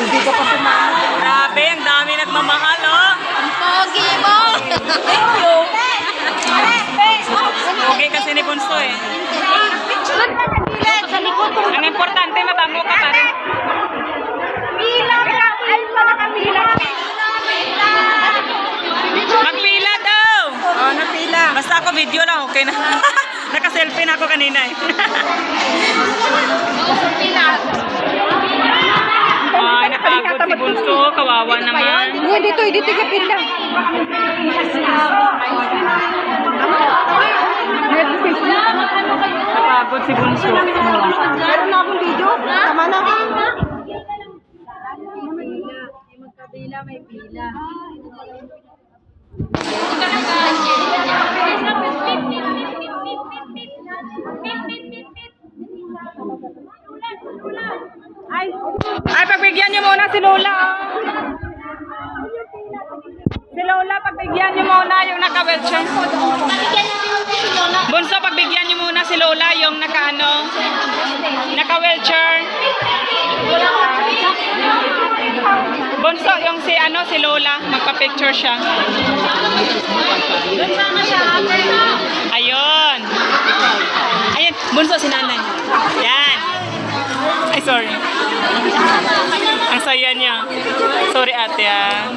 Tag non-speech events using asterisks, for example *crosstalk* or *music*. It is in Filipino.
Hindi ka pa sumama. Grabe, ang dami nagmamahal, oh. Ang pogi mo! Thank you. Okay kasi ni Bunso, eh. Sa likod ko. Ang importante, mabango ka pa rin. Magpila daw! Oh, napila. Basta ako video lang, okay na. *laughs* Naka-selfie na ako kanina, eh. *laughs* Bunso. Kawawa naman. Uy, dito, dito ka pila. Napagod si Bunso. Meron na akong video. Tama na. Ay, pagbigyan niyo muna si Lola. Si Lola, pagbigyan niyo muna yung naka-wheelchair. Bunso, pagbigyan niyo muna si Lola yung naka-ano, naka-wheelchair. Bunso, yung si ano, si Lola, magpa-picture siya. Ayun. Ayun, bunso si nanay. Yan. Ay, sorry. Ang saya niya. Sorry ate ah.